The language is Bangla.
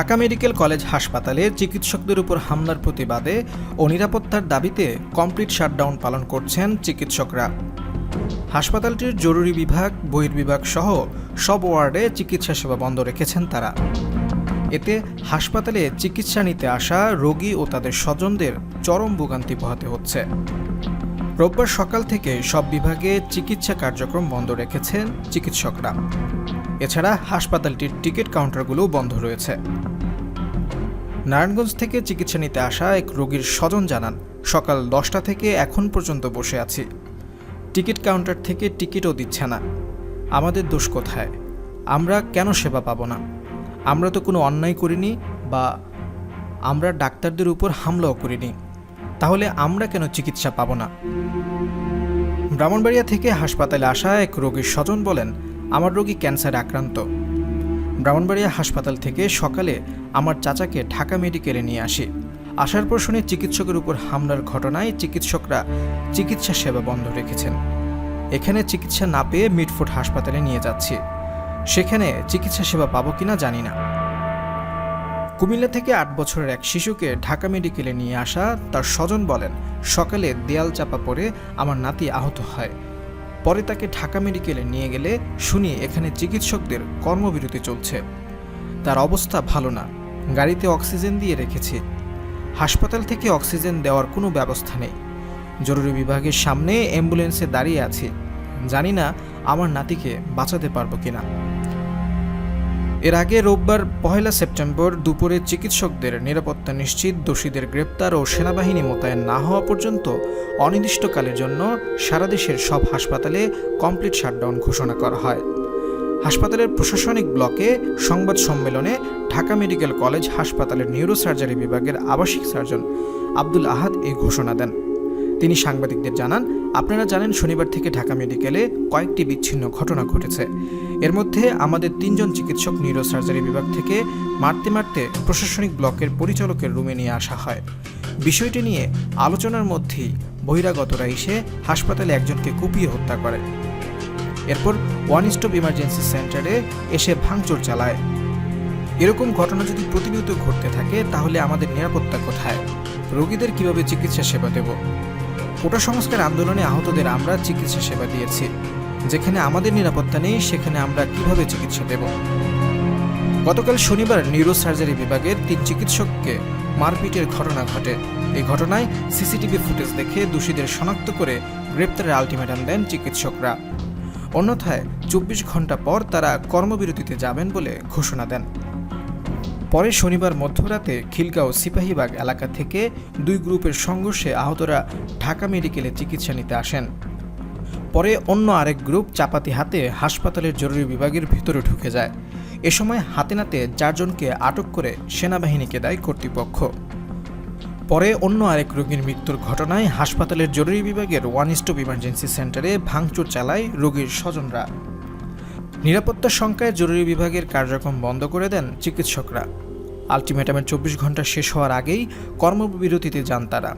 ঢাকা মেডিকেল কলেজ হাসপাতালে চিকিৎসকদের উপর হামলার প্রতিবাদে ও নিরাপত্তার দাবিতে কমপ্লিট শাটডাউন পালন করছেন চিকিৎসকরা। হাসপাতালটির জরুরি বিভাগ, বহির্বিভাগ সহ সব ওয়ার্ডে চিকিৎসা সেবা বন্ধ রেখেছেন তারা। এতে হাসপাতালে চিকিৎসা নিতে আসা রোগী ও তাদের স্বজনদের চরম ভোগান্তি পোহাতে হচ্ছে। রোববার সকাল থেকে সব বিভাগে চিকিৎসা কার্যক্রম বন্ধ রেখেছেন চিকিৎসকরা। এছাড়া হাসপাতালটির টিকিট কাউন্টারগুলোও বন্ধ রয়েছে। নারায়ণগঞ্জ থেকে চিকিৎসা নিতে আসা এক রোগীর স্বজন জানান, সকাল দশটা থেকে এখন পর্যন্ত বসে আছি। টিকিট কাউন্টার থেকে টিকিটও দিচ্ছে না। আমাদের দোষ কোথায়? আমরা কেন সেবা পাবো না? আমরা তো কোনো অন্যায় করিনি বা আমরা ডাক্তারদের উপর হামলাও করিনি। তাহলে আমরা কেন চিকিৎসা পাবো না? ব্রাহ্মণবাড়িয়া থেকে হাসপাতালে আসা এক রোগীর স্বজন বলেন, আমার রোগী ক্যান্সারে আক্রান্ত। ব্রাহ্মণবাড়িয়া হাসপাতাল থেকে সকালে আমার চাচাকে ঢাকা মেডিকেলে নিয়ে আসি। আসার পর শুনে চিকিৎসকের উপর হামলার ঘটনায় চিকিৎসকরা চিকিৎসা সেবা বন্ধ রেখেছেন। এখানে চিকিৎসা না পেয়ে মিটফোর্ড হাসপাতালে নিয়ে যাচ্ছি। সেখানে চিকিৎসা সেবা পাবো কিনা জানি না। কুমিল্লা থেকে আট বছরের এক শিশুকে ঢাকা মেডিকেলে নিয়ে আসা তার স্বজন বলেন, সকালে দেয়াল চাপা পড়ে আমার নাতি আহত হয়। পরে তাকে ঢাকা মেডিকেলে নিয়ে গেলে শুনি এখানে চিকিৎসকদের কর্মবিরতি চলছে। তার অবস্থা ভালো না। গাড়িতে অক্সিজেন দিয়ে রেখেছে। হাসপাতাল থেকে অক্সিজেন দেওয়ার কোনো ব্যবস্থা নেই। জরুরি বিভাগের সামনে অ্যাম্বুলেন্সে দাঁড়িয়ে আছে। জানি না আমার নাতিকে বাঁচাতে পারব কিনা। এর আগে রোববার পহেলা সেপ্টেম্বর দুপুরে চিকিৎসকদের নিরাপত্তা নিশ্চিত, দোষীদের গ্রেপ্তার ও সেনাবাহিনী মোতায়েন না হওয়া পর্যন্ত অনির্দিষ্টকালের জন্য সারা দেশের সব হাসপাতালে কমপ্লিট শাটডাউন ঘোষণা করা হয়। হাসপাতালের প্রশাসনিক ব্লকে সংবাদ সম্মেলনে ঢাকা মেডিকেল কলেজ হাসপাতালের নিউরোসার্জারি বিভাগের আবাসিক সার্জন আব্দুল আহাদ এই ঘোষণা দেন। তিনি সাংবাদিকদের জানান আপনারা জানেন শনিবার থেকে ঢাকা মেডিকেলে কয়েকটি বিচ্ছিন্ন ঘটনা ঘটেছে। এর মধ্যে আমাদের তিনজন চিকিৎসক নিউরো সার্জারি বিভাগ থেকে মারতে মারতে প্রশাসনিক ব্লকের পরিচালকের রুমে নিয়ে আসা হয়। বিষয়টি নিয়ে আলোচনার মধ্যেই বহিরাগতরা এসে হাসপাতালে একজনকে কুপিয়ে হত্যা করে। এরপর ওয়ান স্টপ ইমার্জেন্সি সেন্টারে এসে ভাঙচুর চালায়। এরকম ঘটনা যদি প্রতিনিয়ত ঘটতে থাকে, তাহলে আমাদের নিরাপত্তা কোথায়? রোগীদের কীভাবে চিকিৎসা সেবা দেব? কোটা সংস্কার আন্দোলনে আহতদের আমরা চিকিৎসা সেবা দিয়েছি। যেখানে আমাদের নিরাপত্তা নেই, সেখানে আমরা কীভাবে চিকিৎসা দেব? গতকাল শনিবার নিউরো সার্জারি বিভাগের তিন চিকিৎসককে মারপিটের ঘটনা ঘটে। এই ঘটনায় সিসিটিভি ফুটেজ দেখে দোষীদের শনাক্ত করে গ্রেপ্তারের আলটিমেটাম দেন চিকিৎসকরা। অন্যথায় চব্বিশ ঘণ্টা পর তারা কর্মবিরতিতে যাবেন বলে ঘোষণা দেন। পরে শনিবার মধ্যরাতে খিলগাঁও সিপাহীবাগ এলাকা থেকে দুই গ্রুপের সংঘর্ষে আহতরা ঢাকা মেডিকেলে চিকিৎসা নিতে আসেন। পরে অন্য আরেক গ্রুপ চাপাতি হাতে হাসপাতালের জরুরি বিভাগের ভিতরে ঢুকে যায়। এ সময় হাতে নাতে চারজনকে আটক করে সেনাবাহিনীকে দেয় কর্তৃপক্ষ। পরে অন্য আরেক রোগীর মৃত্যুর ঘটনায় হাসপাতালের জরুরি বিভাগের ওয়ান স্টপ ইমার্জেন্সি সেন্টারে ভাঙচুর চালায় রোগীর স্বজনরা। নিরাপত্তা সংখ্যায় জরুরি বিভাগের কার্যক্রম বন্ধ করে দেন চিকিৎসকরা। আলটিমেটামের চব্বিশ ঘণ্টা শেষ হওয়ার আগেই কর্মবিরতিতে যান তারা।